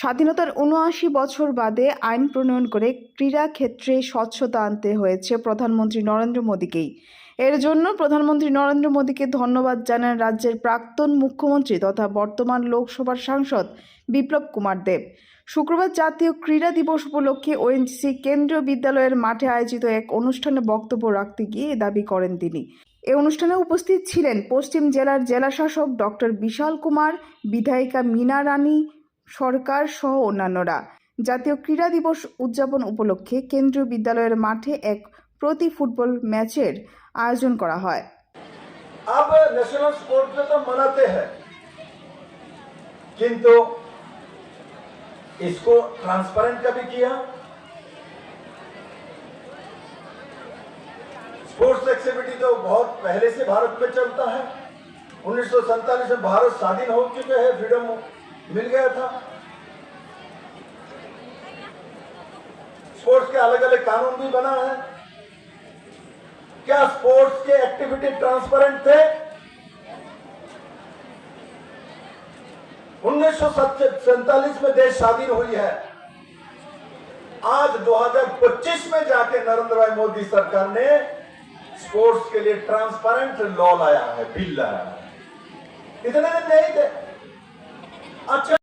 স্বাধীনতার উনআশি বছর বাদে আইন প্রণয়ন করে ক্রীড়া ক্ষেত্রে স্বচ্ছতা আনতে হয়েছে প্রধানমন্ত্রী নরেন্দ্র মোদীকেই। এর জন্য প্রধানমন্ত্রী নরেন্দ্র মোদীকে ধন্যবাদ জানান রাজ্যের প্রাক্তন মুখ্যমন্ত্রী তথা বর্তমান লোকসভার সাংসদ বিপ্লব কুমার দেব। শুক্রবার জাতীয় ক্রীড়া দিবস উপলক্ষে ওএনজিসি কেন্দ্রীয় বিদ্যালয়ের মাঠে আয়োজিত এক অনুষ্ঠানে বক্তব্য রাখতে গিয়ে দাবি করেন তিনি। এ অনুষ্ঠানে উপস্থিত ছিলেন পশ্চিম জেলার জেলাশাসক ডক্টর বিশাল কুমার, বিধায়িকা মীনা রানী সরকার সহ অন্যান্যরা জাতীয় ক্রীড়া দিবস উদযাপন উপলক্ষে কেন্দ্রীয় বিদ্যালয়ের মাঠে এক প্রতি ফুটবল ম্যাচের আয়োজন করা হয় अब नेशनल स्पोर्ट डे तो मनाते हैं किंतु इसको ट्रांसपेरेंट कभी किया स्पोर्ट्स एक्टिविटी तो बहुत पहले से भारत में चलता है उन्नीस में भारत स्वाधीन हो चुके हैं फ्रीडम मिल गया था। स्पोर्ट्स के अलग अलग कानून भी बना है। क्या स्पोर्ट्स के एक्टिविटी ट्रांसपेरेंट थे? उन्नीस सौ सैंतालीस में देश स्वाधीन हुई है। आज 2025 में जाके नरेंद्र भाई मोदी सरकार ने स्पोर्ट्स के लिए ट्रांसपेरेंट लॉ लाया है बिल लाया है। इतने दिन नहीं थे। আচ্ছা